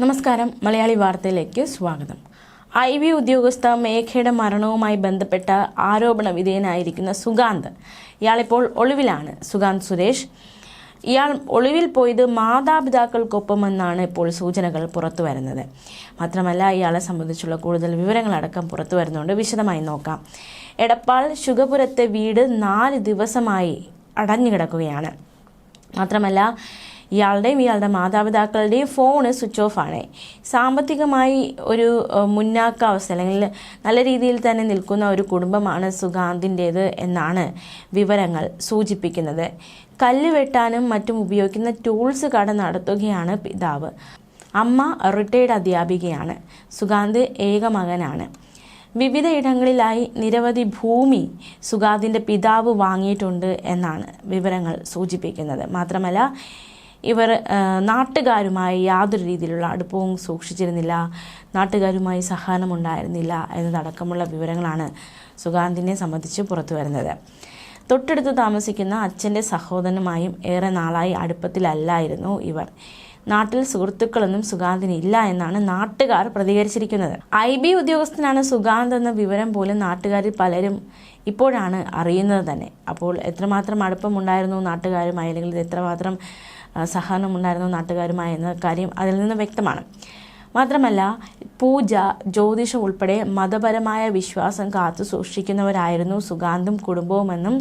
നമസ്കാരം. മലയാളി വാർത്തയിലേക്ക് സ്വാഗതം. ഐ വി ഉദ്യോഗസ്ഥ മേഘയുടെ മരണവുമായി ബന്ധപ്പെട്ട ആരോപണ വിധേയനായിരിക്കുന്ന സുഗാന്ത്. ഇയാളിപ്പോൾ ഒളിവിലാണ്. സുഗാന്ത് സുരേഷ്. ഇയാൾ ഒളിവിൽ പോയത് മാതാപിതാക്കൾക്കൊപ്പമെന്നാണ് ഇപ്പോൾ സൂചനകൾ പുറത്തു വരുന്നത്. മാത്രമല്ല ഇയാളെ സംബന്ധിച്ചുള്ള കൂടുതൽ വിവരങ്ങളടക്കം പുറത്തു വരുന്നുണ്ട്. വിശദമായി നോക്കാം. എടപ്പാൾ ശുഗപുരത്തെ വീട് നാല് ദിവസമായി അടഞ്ഞു കിടക്കുകയാണ് മാത്രമല്ല ഇയാളുടെയും ഇയാളുടെ മാതാപിതാക്കളുടെയും ഫോണ് സ്വിച്ച് ഓഫ് ആണ്. സാമ്പത്തികമായി ഒരു മുന്നാക്ക അവസ്ഥ അല്ലെങ്കിൽ നല്ല രീതിയിൽ തന്നെ നിൽക്കുന്ന ഒരു കുടുംബമാണ് സുഗാന്തിന്റേത് എന്നാണ് വിവരങ്ങൾ സൂചിപ്പിക്കുന്നത്. കല്ല് വെട്ടാനും മറ്റും ഉപയോഗിക്കുന്ന ടൂൾസ് കട നടത്തുകയാണ് പിതാവ്. അമ്മ റിട്ടയർഡ് അധ്യാപികയാണ്. സുഗാന്ത് ഏക മകനാണ്. വിവിധ ഇടങ്ങളിലായി നിരവധി ഭൂമി സുഗാന്തിന്റെ പിതാവ് വാങ്ങിയിട്ടുണ്ട് എന്നാണ് വിവരങ്ങൾ സൂചിപ്പിക്കുന്നത്. മാത്രമല്ല ഇവർ നാട്ടുകാരുമായി യാതൊരു രീതിയിലുള്ള അടുപ്പവും സൂക്ഷിച്ചിരുന്നില്ല. നാട്ടുകാരുമായി സഹനമുണ്ടായിരുന്നില്ല എന്നതടക്കമുള്ള വിവരങ്ങളാണ് സുഗാന്തിനെ സംബന്ധിച്ച് പുറത്തു വരുന്നത്. തൊട്ടടുത്ത് താമസിക്കുന്ന അച്ഛന്റെ സഹോദരനുമായും ഏറെ നാളായി അടുപ്പത്തിലല്ലായിരുന്നു ഇവർ. നാട്ടിൽ സുഹൃത്തുക്കളൊന്നും സുഗാന്തിന് ഇല്ല എന്നാണ് നാട്ടുകാർ പ്രതികരിച്ചിരിക്കുന്നത്. ഐ ബി ഉദ്യോഗസ്ഥനാണ് സുഗാന്ത് എന്ന വിവരം പോലും നാട്ടുകാരിൽ പലരും ഇപ്പോഴാണ് അറിയുന്നത് തന്നെ. അപ്പോൾ എത്രമാത്രം അടുപ്പമുണ്ടായിരുന്നു നാട്ടുകാരുമായി? അല്ലെങ്കിൽ എത്രമാത്രം സഹനമുണ്ടായിരുന്നു നാട്ടുകാരുമായി എന്ന കാര്യം അതിൽ നിന്ന് വ്യക്തമാണ്. മാത്രമല്ല പൂജ ജ്യോതിഷം ഉൾപ്പെടെ മതപരമായ വിശ്വാസം കാത്തു സൂക്ഷിക്കുന്നവരായിരുന്നു സുഗാന്തും കുടുംബവുമെന്നും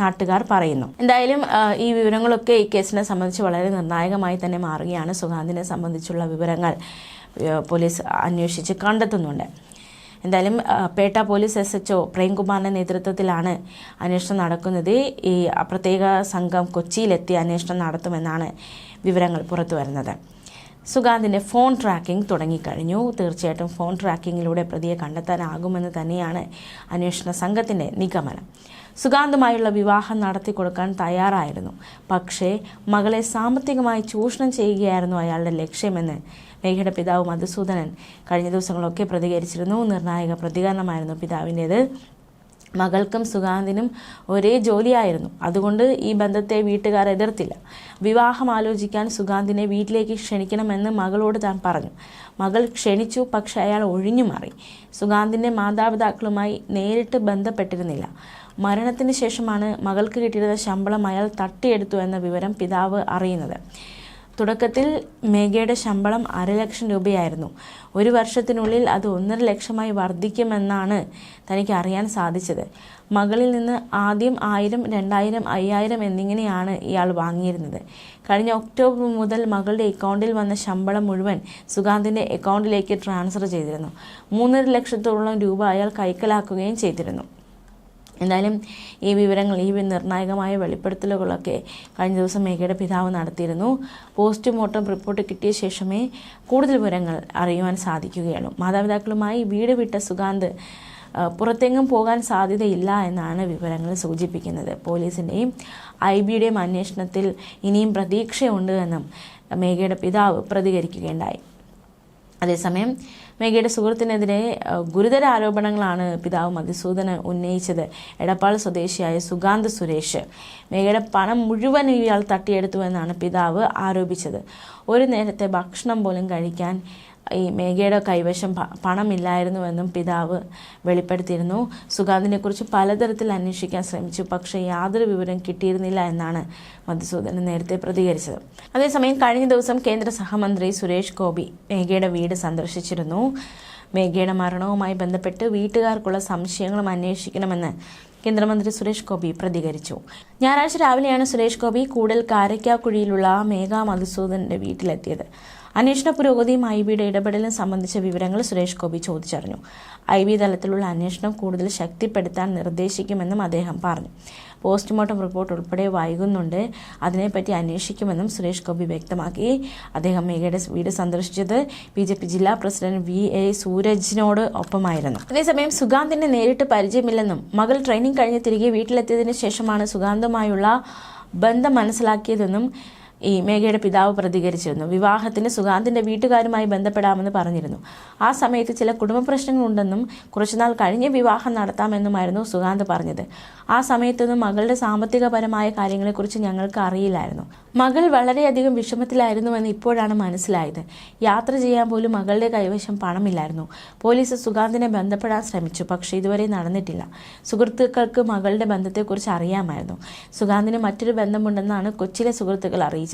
നാട്ടുകാർ പറയുന്നു. എന്തായാലും ഈ വിവരങ്ങളൊക്കെ ഈ കേസിനെ സംബന്ധിച്ച് വളരെ നിർണായകമായി തന്നെ മാറുകയാണ് സുഗാന്തിനെ സംബന്ധിച്ചുള്ള വിവരങ്ങൾ പോലീസ് അന്വേഷിച്ച് കണ്ടെത്തുന്നുണ്ട്. എന്തായാലും Petta police S H O പ്രേംകുമാറിന്റെ നേതൃത്വത്തിലാണ് അന്വേഷണം നടക്കുന്നത്. ഈ പ്രത്യേക സംഘം കൊച്ചിയിലെത്തി അന്വേഷണം നടത്തുമെന്നാണ് വിവരങ്ങൾ പുറത്തു വരുന്നത് സുഗാന്തിന്റെ ഫോൺ ട്രാക്കിംഗ് തുടങ്ങിക്കഴിഞ്ഞു. തീർച്ചയായിട്ടും ഫോൺ ട്രാക്കിങ്ങിലൂടെ പ്രതിയെ കണ്ടെത്താനാകുമെന്ന് തന്നെയാണ് അന്വേഷണ സംഘത്തിന്റെ നിഗമനം. സുഗാന്തുമായുള്ള വിവാഹം നടത്തി കൊടുക്കാൻ തയ്യാറായിരുന്നു. പക്ഷേ മകളെ സാമ്പത്തികമായി ചൂഷണം ചെയ്യുകയായിരുന്നു അയാളുടെ ലക്ഷ്യമെന്ന് മേഘയുടെ പിതാവ് മധുസൂദനൻ കഴിഞ്ഞ ദിവസങ്ങളൊക്കെ പ്രതികരിച്ചിരുന്നു. നിർണായക പ്രതികരണമായിരുന്നു പിതാവിന്റേത്. മകൾക്കും സുഗാന്തിനും ഒരേ ജോലിയായിരുന്നു. അതുകൊണ്ട് ഈ ബന്ധത്തെ വീട്ടുകാർ എതിർത്തില്ല. വിവാഹം ആലോചിക്കാൻ സുഗാന്തിനെ വീട്ടിലേക്ക് ക്ഷണിക്കണമെന്ന് മകളോട് താൻ പറഞ്ഞു. മകൾ ക്ഷണിച്ചു പക്ഷെ അയാൾ ഒഴിഞ്ഞു മാറി. സുഗാന്തിന്റെ മാതാപിതാക്കളുമായി നേരിട്ട് ബന്ധപ്പെട്ടിരുന്നില്ല. മരണത്തിന് ശേഷമാണ് മകൾക്ക് കിട്ടിയിരുന്ന ശമ്പളം അയാൾ തട്ടിയെടുത്തു എന്ന വിവരം പിതാവ് അറിയുന്നത്. തുടക്കത്തിൽ മേഘയുടെ ശമ്പളം അര ലക്ഷം രൂപയായിരുന്നു. ഒരു വർഷത്തിനുള്ളിൽ അത് ഒന്നര ലക്ഷമായി വർദ്ധിക്കുമെന്നാണ് തനിക്ക് അറിയാൻ സാധിച്ചത്. മകളിൽ നിന്ന് ആദ്യം ആയിരം രണ്ടായിരം അയ്യായിരം എന്നിങ്ങനെയാണ് ഇയാൾ വാങ്ങിയിരുന്നത്. കഴിഞ്ഞ ഒക്ടോബർ മുതൽ മകളുടെ അക്കൗണ്ടിൽ വന്ന ശമ്പളം മുഴുവൻ സുഗാന്തിന്റെ അക്കൗണ്ടിലേക്ക് ട്രാൻസ്ഫർ ചെയ്തിരുന്നു. മൂന്നര ലക്ഷത്തോളം രൂപ അയാൾ കൈക്കലാക്കുകയും ചെയ്തിരുന്നു. എന്തായാലും ഈ വിവരങ്ങൾ ഈ നിർണായകമായ വെളിപ്പെടുത്തലുകളൊക്കെ കഴിഞ്ഞ ദിവസം മേഘയുടെ പിതാവ് നടത്തിയിരുന്നു. പോസ്റ്റ്മോർട്ടം റിപ്പോർട്ട് കിട്ടിയ ശേഷമേ കൂടുതൽ വിവരങ്ങൾ അറിയുവാൻ സാധിക്കുകയുള്ളൂ. മാതാപിതാക്കളുമായി വീട് വിട്ട സുഗാന്ത് പുറത്തെങ്ങും പോകാൻ സാധ്യതയില്ല എന്നാണ് വിവരങ്ങൾ സൂചിപ്പിക്കുന്നത്. പോലീസിന്റെയും ഐ ബിയുടെയും അന്വേഷണത്തിൽ ഇനിയും പ്രതീക്ഷയുണ്ട് എന്നും മേഘയുടെ പിതാവ് പ്രതികരിക്കുകയുണ്ടായി. അതേസമയം മേഘയുടെ സുഹൃത്തിനെതിരെ ഗുരുതര ആരോപണങ്ങളാണ് പിതാവ് മധുസൂദന ഉന്നയിച്ചത്. എടപ്പാൾ സ്വദേശിയായ സുഗാന്ത് സുരേഷ് മേഘയുടെ പണം മുഴുവൻ ഇയാൾ തട്ടിയെടുത്തു എന്നാണ് പിതാവ് ആരോപിച്ചത്. ഒരു നേരത്തെ ഭക്ഷണം പോലും കഴിക്കാൻ ഈ മേഘയുടെ കൈവശം പണമില്ലായിരുന്നുവെന്നും പിതാവ് വെളിപ്പെടുത്തിയിരുന്നു. സുഗാന്തിനെക്കുറിച്ച് പലതരത്തിൽ അന്വേഷിക്കാൻ ശ്രമിച്ചു. പക്ഷേ യാതൊരു വിവരം കിട്ടിയിരുന്നില്ല എന്നാണ് മധുസൂദനൻ നേരത്തെ പ്രതികരിച്ചത്. അതേസമയം കഴിഞ്ഞ ദിവസം കേന്ദ്ര സഹമന്ത്രി സുരേഷ് ഗോപി മേഘയുടെ വീട് സന്ദർശിച്ചിരുന്നു. മേഘയുടെ മരണവുമായി ബന്ധപ്പെട്ട് വീട്ടുകാർക്കുള്ള സംശയങ്ങളും അന്വേഷിക്കണമെന്ന് കേന്ദ്രമന്ത്രി സുരേഷ് ഗോപി പ്രതികരിച്ചു. ഞായറാഴ്ച രാവിലെയാണ് സുരേഷ് ഗോപി കൂടൽ കാരയ്ക്കാക്കുഴിയിലുള്ള മേഘ മധുസൂദനന്റെ വീട്ടിലെത്തിയത്. അന്വേഷണ പുരോഗതിയും ഐ ബിയുടെ ഇടപെടലും സംബന്ധിച്ച വിവരങ്ങൾ സുരേഷ് ഗോപി ചോദിച്ചറിഞ്ഞു. ഐ ബി തലത്തിലുള്ള അന്വേഷണം കൂടുതൽ ശക്തിപ്പെടുത്താൻ നിർദ്ദേശിക്കുമെന്നും അദ്ദേഹം പറഞ്ഞു. പോസ്റ്റ്മോർട്ടം റിപ്പോർട്ട് ഉൾപ്പെടെ വൈകുന്നുണ്ട്. അതിനെപ്പറ്റി അന്വേഷിക്കുമെന്നും സുരേഷ് ഗോപി വ്യക്തമാക്കി. അദ്ദേഹം മേഘയുടെ വീട് സന്ദർശിച്ചത് ബി ജെ പി ജില്ലാ പ്രസിഡന്റ് വി എ സൂരജിനോട് ഒപ്പമായിരുന്നു. അതേസമയം സുഗാന്തിനെ നേരിട്ട് പരിചയമില്ലെന്നും മകൾ ട്രെയിനിങ് കഴിഞ്ഞ് തിരികെ വീട്ടിലെത്തിയതിനു ശേഷമാണ് സുഗാന്തുമായുള്ള ബന്ധം മനസ്സിലാക്കിയതെന്നും ഈ മേഘയുടെ പിതാവ് പ്രതികരിച്ചിരുന്നു. വിവാഹത്തിന് സുഗാന്തിന്റെ വീട്ടുകാരുമായി ബന്ധപ്പെടാമെന്ന് പറഞ്ഞിരുന്നു. ആ സമയത്ത് ചില കുടുംബ പ്രശ്നങ്ങളുണ്ടെന്നും കുറച്ചുനാൾ കഴിഞ്ഞ് വിവാഹം നടത്താമെന്നുമായിരുന്നു സുഗാന്ത് പറഞ്ഞത്. ആ സമയത്തൊന്നും മകളുടെ സാമ്പത്തികപരമായ കാര്യങ്ങളെക്കുറിച്ച് ഞങ്ങൾക്ക് അറിയില്ലായിരുന്നു. മകൾ വളരെയധികം വിഷമത്തിലായിരുന്നുവെന്ന് ഇപ്പോഴാണ് മനസ്സിലായത്. യാത്ര ചെയ്യാൻ പോലും മകളുടെ കൈവശം പണമില്ലായിരുന്നു. പോലീസ് സുഗാന്തിനെ ബന്ധപ്പെടാൻ ശ്രമിച്ചു പക്ഷേ ഇതുവരെ നടന്നിട്ടില്ല. സുഹൃത്തുക്കൾക്ക് മകളുടെ ബന്ധത്തെക്കുറിച്ച് അറിയാമായിരുന്നു. സുഗാന്തിന് മറ്റൊരു ബന്ധമുണ്ടെന്നാണ് കൊച്ചിയിലെ സുഹൃത്തുക്കൾ അറിയിച്ചത്.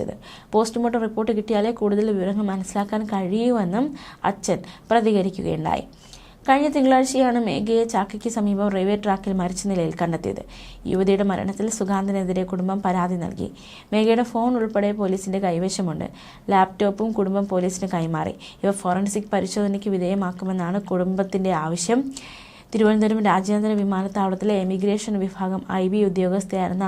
പോസ്റ്റ്മോർട്ടം റിപ്പോർട്ട് കിട്ടിയാലേ കൂടുതൽ വിവരങ്ങൾ മനസ്സിലാക്കാൻ കഴിയൂവെന്നും അച്ഛൻ പ്രതികരിക്കുകയുണ്ടായി. കഴിഞ്ഞ തിങ്കളാഴ്ചയാണ് മേഘയെ ചാക്കയ്ക്ക് സമീപം റെയിൽവേ ട്രാക്കിൽ മരിച്ച നിലയിൽ കണ്ടെത്തിയത്. യുവതിയുടെ മരണത്തിൽ സുഗാന്തിനെതിരെ കുടുംബം പരാതി നൽകി. മേഘയുടെ ഫോൺ ഉൾപ്പെടെ പോലീസിന്റെ കൈവശമുണ്ട്. ലാപ്ടോപ്പും കുടുംബം പോലീസിന് കൈമാറി. ഇവ ഫോറൻസിക് പരിശോധനയ്ക്ക് വിധേയമാക്കുമെന്നാണ് കുടുംബത്തിന്റെ ആവശ്യം. തിരുവനന്തപുരം രാജ്യാന്തര വിമാനത്താവളത്തിലെ എമിഗ്രേഷൻ വിഭാഗം ഐ ബി ഉദ്യോഗസ്ഥയായിരുന്ന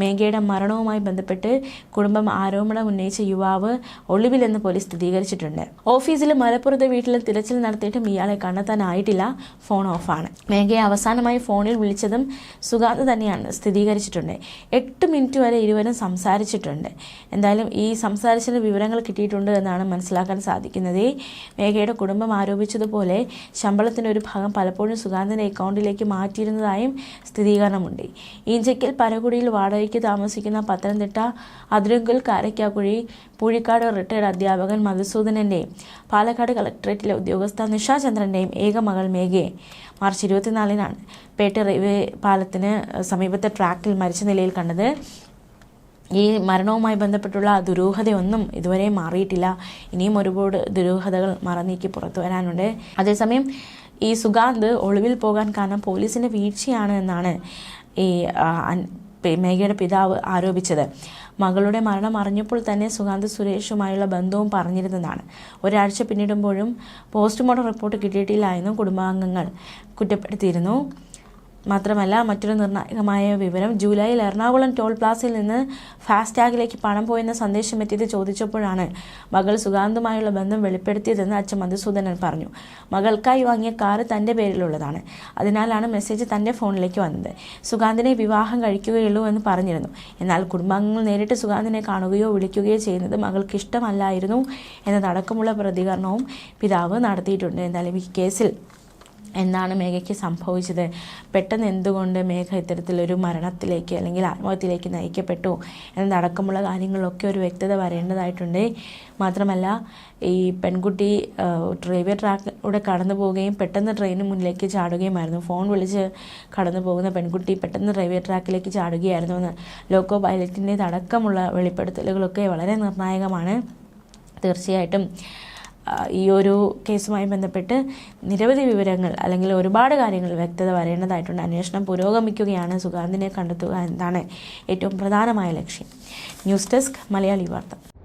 മേഘയുടെ മരണവുമായി ബന്ധപ്പെട്ട് കുടുംബം ആരോപണം ഉന്നയിച്ച യുവാവ് ഒളിവിലെന്ന് പോലീസ് സ്ഥിരീകരിച്ചിട്ടുണ്ട്. ഓഫീസിലും മലപ്പുറത്തെ വീട്ടിലും തിരച്ചിൽ നടത്തിയിട്ടും ഇയാളെ കണ്ടെത്താനായിട്ടില്ല. ഫോൺ ഓഫാണ്. മേഘയെ അവസാനമായി ഫോണിൽ വിളിച്ചതും സുഗാന്ത് തന്നെയാണ് സ്ഥിരീകരിച്ചിട്ടുണ്ട്. എട്ട് മിനിറ്റ് വരെ ഇരുവരും സംസാരിച്ചിട്ടുണ്ട്. എന്തായാലും ഈ സംസാരിച്ചതിന് വിവരങ്ങൾ കിട്ടിയിട്ടുണ്ട് എന്നാണ് മനസ്സിലാക്കാൻ സാധിക്കുന്നത്. മേഘയുടെ കുടുംബം ആരോപിച്ചതുപോലെ ശമ്പളത്തിന്റെ ഒരു ഭാഗം പലപ്പോഴും സുഗാന്തിന്റെ അക്കൗണ്ടിലേക്ക് മാറ്റിയിരുന്നതായും സ്ഥിരീകരണമുണ്ട്. ഈഞ്ചയ്ക്കൽ പരകുടിയിൽ വാടകയ്ക്ക് താമസിക്കുന്ന പത്തനംതിട്ട അതിരങ്കൽ കാരക്കാക്കുഴി പൂഴിക്കാട് റിട്ടയർഡ് അധ്യാപകൻ മധുസൂദനന്റെയും പാലക്കാട് കളക്ടറേറ്റിലെ ഉദ്യോഗസ്ഥ നിഷാചന്ദ്രന്റെയും ഏക മകൾ മേഘയെ. മാർച്ച് ഇരുപത്തിനാലിനാണ് പേട്ട റെയിൽവേ പാലത്തിന് സമീപത്തെ ട്രാക്കിൽ മരിച്ച നിലയിൽ കണ്ടത്. ഈ മരണവുമായി ബന്ധപ്പെട്ടുള്ള ദുരൂഹതയൊന്നും ഇതുവരെ മാറിയിട്ടില്ല. ഇനിയും ഒരുപാട് ദുരൂഹതകൾ മറന്നീക്കി പുറത്തു വരാനുണ്ട്. അതേസമയം ഈ സുഗാന്ത് ഒളിവിൽ പോകാൻ കാരണം പോലീസിന്റെ വീഴ്ചയാണ് എന്നാണ് ഈ മേഘയുടെ പിതാവ് ആരോപിച്ചത്. മകളുടെ മരണം അറിഞ്ഞപ്പോൾ തന്നെ സുഗാന്ത് സുരേഷുമായുള്ള ബന്ധവും പറഞ്ഞിരുന്നതാണ്. ഒരാഴ്ച പിന്നിടുമ്പോഴും പോസ്റ്റ്മോർട്ടം റിപ്പോർട്ട് കിട്ടിയിട്ടില്ല എന്നും കുടുംബാംഗങ്ങൾ കുറ്റപ്പെടുത്തിയിരുന്നു. മാത്രമല്ല മറ്റൊരു നിർണായകമായ വിവരം ജൂലൈയിൽ എറണാകുളം ടോൾ പ്ലാസയിൽ നിന്ന് ഫാസ്ടാഗിലേക്ക് പണം പോയെന്ന സന്ദേശം എത്തിയത് ചോദിച്ചപ്പോഴാണ് മകൾ സുഗാന്തുമായുള്ള ബന്ധം വെളിപ്പെടുത്തിയതെന്ന് അച്ഛൻ മധുസൂദനൻ പറഞ്ഞു. മകൾക്കായി വാങ്ങിയ കാറ് തന്റെ പേരിലുള്ളതാണ്. അതിനാലാണ് മെസ്സേജ് തന്റെ ഫോണിലേക്ക് വന്നത്. സുഗാന്തിനെ വിവാഹം കഴിക്കുകയുള്ളൂ എന്ന് പറഞ്ഞിരുന്നു. എന്നാൽ കുടുംബാംഗങ്ങൾ നേരിട്ട് സുഗാന്തിനെ കാണുകയോ വിളിക്കുകയോ ചെയ്യുന്നത് മകൾക്ക് ഇഷ്ടമല്ലായിരുന്നു എന്നതടക്കമുള്ള പ്രതികരണവും പിതാവ് നടത്തിയിട്ടുണ്ട്. എന്തായാലും ഈ കേസിൽ എന്താണ് മേഘയ്ക്ക് സംഭവിച്ചത്. പെട്ടെന്ന് എന്തുകൊണ്ട് മേഘ ഇത്തരത്തിലൊരു മരണത്തിലേക്ക് അല്ലെങ്കിൽ ആത്മഹത്യയിലേക്ക് നയിക്കപ്പെട്ടു എന്നതടക്കമുള്ള കാര്യങ്ങളൊക്കെ ഒരു വ്യക്തത വരേണ്ടതായിട്ടുണ്ട്. മാത്രമല്ല ഈ പെൺകുട്ടി റെയിൽവേ ട്രാക്കിലൂടെ കടന്നു പോവുകയും പെട്ടെന്ന് ട്രെയിനിന് മുന്നിലേക്ക് ചാടുകയുമായിരുന്നു. ഫോൺ വിളിച്ച് കടന്നു പോകുന്ന പെൺകുട്ടി പെട്ടെന്ന് റെയിൽവേ ട്രാക്കിലേക്ക് ചാടുകയായിരുന്നു എന്ന് ലോക്കോ പൈലറ്റിന്റെതടക്കമുള്ള വെളിപ്പെടുത്തലുകളൊക്കെ വളരെ നിർണായകമാണ്. തീർച്ചയായിട്ടും ഈ ഒരു കേസുമായി ബന്ധപ്പെട്ട് നിരവധി വിവരങ്ങൾ അല്ലെങ്കിൽ ഒരുപാട് കാര്യങ്ങൾ വ്യക്തത വരേണ്ടതായിട്ടുണ്ട്. അന്വേഷണം പുരോഗമിക്കുകയാണ്. സുഗാന്തിനെ കണ്ടെത്തുക എന്നതാണ് ഏറ്റവും പ്രധാനമായ ലക്ഷ്യം. ന്യൂസ് ഡെസ്ക് മലയാളി വാർത്ത.